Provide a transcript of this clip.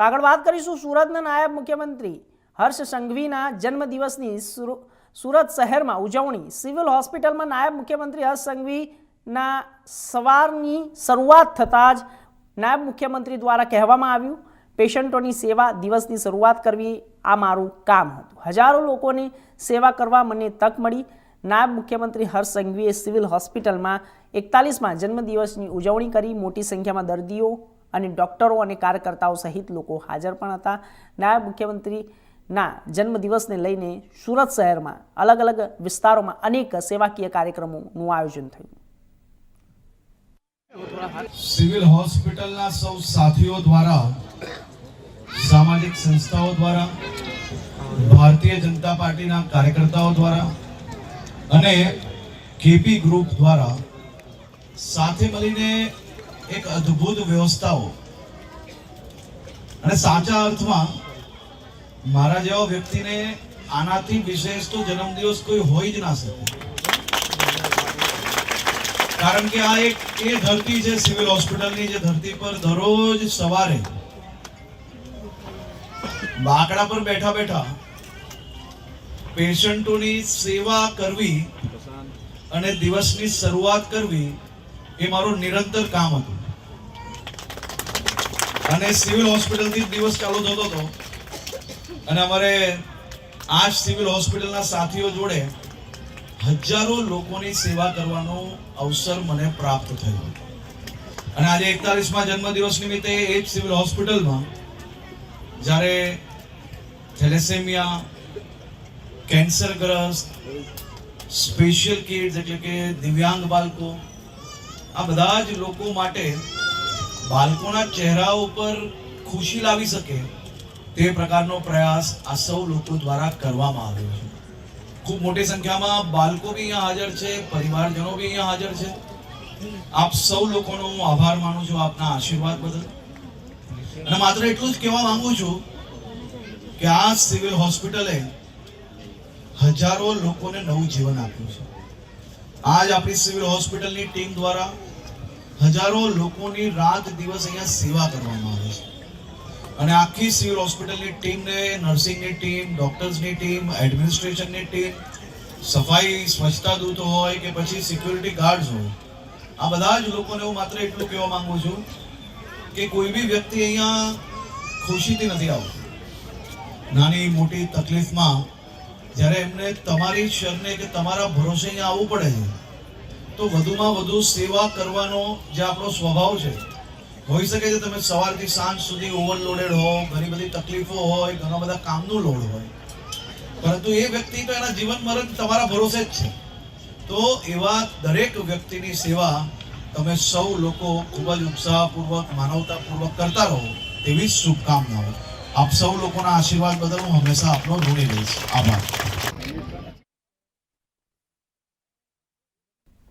તો આગળ વાત કરીશું સુરતના નાયબ મુખ્યમંત્રી હર્ષ સંઘવીના જન્મદિવસની સુર- સુરત શહેરમાં ઉજવણી. સિવિલ હોસ્પિટલમાં નાયબ મુખ્યમંત્રી હર્ષ સંઘવીના સવારની શરૂઆત થતાં જ નાયબ મુખ્યમંત્રી દ્વારા કહેવામાં આવ્યું, પેશન્ટોની સેવા દિવસની શરૂઆત કરવી આ મારું કામ હતું. હજારો લોકોની સેવા કરવા મને તક મળી. નાયબ મુખ્યમંત્રી હર્ષ સંઘવીએ સિવિલ હોસ્પિટલમાં એકતાલીસમાં જન્મદિવસની ઉજવણી કરી. મોટી સંખ્યામાં દર્દીઓ અને ડૉક્ટરો અને કાર્યકર્તાઓ સહિત લોકો હાજર પણ હતા. નાયબ મુખ્યમંત્રીના જન્મદિવસને લઈને સુરત શહેરમાં અલગ અલગ વિસ્તારોમાં અનેક સેવાકીય કાર્યક્રમોનું આયોજન થયું. સિવિલ હોસ્પિટલના સૌ સાથીઓ દ્વારા, સામાજિક સંસ્થાઓ દ્વારા, ભારતીય જનતા પાર્ટીના કાર્યકર્તાઓ દ્વારા અને કેપી ગ્રુપ દ્વારા સાથે મળીને એક અદ્ભુત વ્યવસ્થાઓ. અને સાચા અર્થમાં, મારા જેવા વ્યક્તિને આનાથી વિશેષ તો જન્મદિવસ કોઈ હોય જ ના શકે. કારણ કે આ એક, એ ધરતી છે સિવિલ હોસ્પિટલની, જે ધરતી પર દરરોજ સવારે બાકડા પર બેઠા બેઠા પેશન્ટોની સેવા કરવી અને દિવસની શરૂઆત કરવી એ મારું નિરંતર કામ હતું. અને સિવિલ હોસ્પિટલથી દિવસ ચાલુ થતો હતો. અને અમારે આ સિવિલ હોસ્પિટલના સાથીઓ જોડે હજારો લોકોની સેવા કરવાનો અવસર મને પ્રાપ્ત થયો. અને આજે એકતાલીસમાં જન્મદિવસ નિમિત્તે એ જ સિવિલ હોસ્પિટલમાં જ્યારે થેલેસેમિયા કેન્સરગ્રસ્ત સ્પેશિયલ કિડ્સ એટલે કે દિવ્યાંગ બાળકો, આ બધા જ લોકો માટે બાળકોના ચહેરા ઉપર ખુશી લાવી શકે તે પ્રકારનો પ્રયાસ આ સૌ લોકો દ્વારા કરવામાં આવ્યો છે. ખૂબ મોટી સંખ્યામાં બાળકો બી અહીંયા હાજર છે, પરિવારજનો બી અહીંયા હાજર છે. આપ સૌ લોકોનો હું આભાર માનું છું આપના આશીર્વાદ બદલ. અને માત્ર એટલું જ કહેવા માંગુ છું કે આ સિવિલ હોસ્પિટલે હજારો લોકોને નવું જીવન આપ્યું છે. આજ આપણી સિવિલ હોસ્પિટલની ટીમ દ્વારા હજારો લોકોની રાત દિવસ અહીંયા સેવા કરવામાં આવે છે. અને આખી સિવિલ હોસ્પિટલની ટીમને નર્સિંગની ટીમ, ડોક્ટર્સની ટીમ, એડમિનિસ્ટ્રેશનની ટીમ, સફાઈ સ્વચ્છતા દૂત હોય કે પછી સિક્યુરિટી ગાર્ડ્સ હોય, આ બધા જ લોકોને હું માત્ર એટલું કહેવા માંગુ છું કે કોઈ બી વ્યક્તિ અહીંયા ખુશીથી નથી આવતો. નાની મોટી તકલીફમાં જ્યારે એમને તમારી શરને કે તમારા ભરોસે અહીંયા આવવું પડે છે તો વધુમાં વધુ સેવા કરવાનો જે આપણો સ્વભાવ છે, હોઈ શકે છે તમે સવારથી સાંજ સુધી ઓવરલોડેડ હો, ઘણી બધી તકલીફો હોય, ઘણા બધા કામનું લોડ હોય. પરંતુ એ વ્યક્તિ તો એના જીવન મરણ તમારા ભરોસે જ છે. તો એવા દરેક વ્યક્તિની સેવા તમે સૌ લોકો ખૂબ જ ઉત્સાહપૂર્વક, માનવતાપૂર્વક કરતા રહો જ શુભકામનાઓ. આપ સૌ લોકોના આશીર્વાદ બદલ હું હંમેશા આપનો ઋણી રહીશ આભાર.